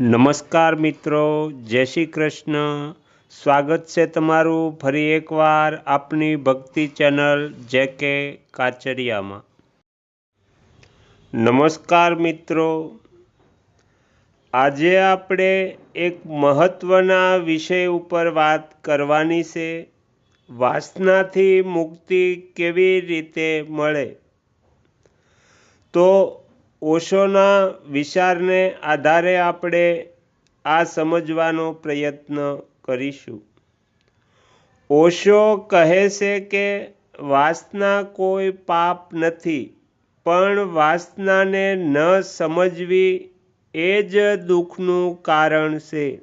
નમસ્કાર મિત્રો, જય શ્રી કૃષ્ણ. સ્વાગત છે તમારું ફરી એકવાર આપની ભક્તિ ચેનલ જે કે કાચરિયામાં નમસ્કાર મિત્રો. આજે આપણે એક મહત્ત્વના વિષય ઉપર વાત કરવાની છે, વાસનાથી મુક્તિ કેવી રીતે મળે? તો ઓશોના વિચારને આધારે આપણે આ સમજવાનો પ્રયત્ન કરીશું. ઓશો કહે છે કે વાસના કોઈ પાપ નથી, પણ વાસનાને ન સમજવી એ જ દુઃખનું કારણ છે.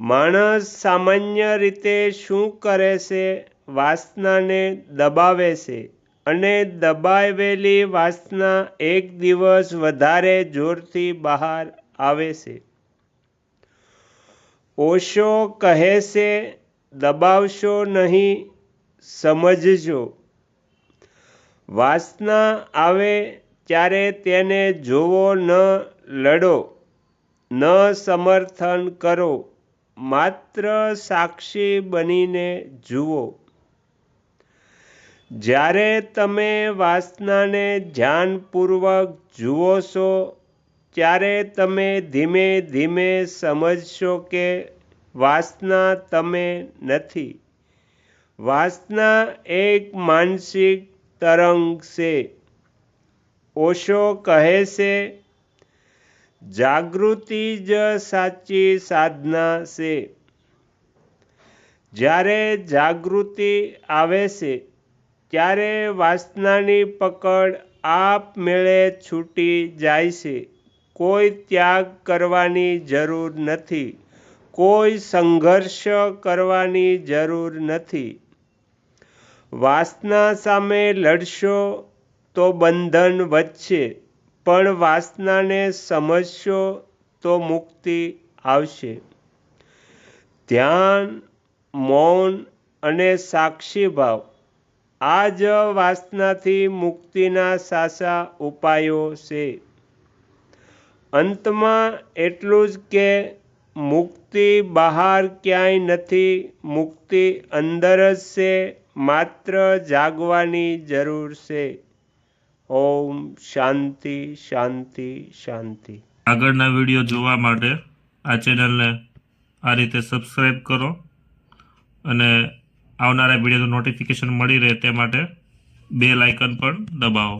માણસ સામાન્ય રીતે શું કરે છે? વાસનાને દબાવે છે. અને દબાવેલી વાસના એક દિવસ વધારે જોરથી બહાર આવે છે. ઓશો કહે છે, દબાવશો નહીં, સમજજો. વાસના આવે ત્યારે તેને જોવો ન લડો, ન સમર્થન કરો, માત્ર સાક્ષી બનીને જુઓ. જ્યારે તમે વાસનાને ધ્યાનપૂર્વક જુઓ છો, ત્યારે તમે ધીમે ધીમે સમજશો કે વાસના તમે નથી. વાસના એક માનસિક તરંગ છે. ઓશો કહે છે, જાગૃતિ જ સાચી સાધના છે. જ્યારે જાગૃતિ આવે છે ત્યારે વાસનાની પકડ આપમેળે છૂટી જાય છે? કોઈ ત્યાગ કરવાની જરૂર નથી. કોઈ સંઘર્ષ કરવાની જરૂર નથી. વાસના સામે લડશો તો બંધન વધશે, પણ વાસનાને સમજશો તો મુક્તિ આવશે. ધ્યાન, મૌન અને સાક્ષી ભાવ આ જ વાસનાથી મુક્તિના સાસા ઉપાયો છે. અંતમાં એટલું જ કે મુક્તિ બહાર ક્યાંય નથી, મુક્તિ અંદર જ છે, માત્ર જાગવાની જરૂર છે. ઓમ શાંતિ શાંતિ શાંતિ. આગળના વીડિયો જોવા માટે આ ચેનલને આ રીતે સબસ્ક્રાઈબ કરો અને આવનારા વિડીયોનું નોટિફિકેશન મળી રહે તે માટે બેલ આઇકન પણ દબાવો.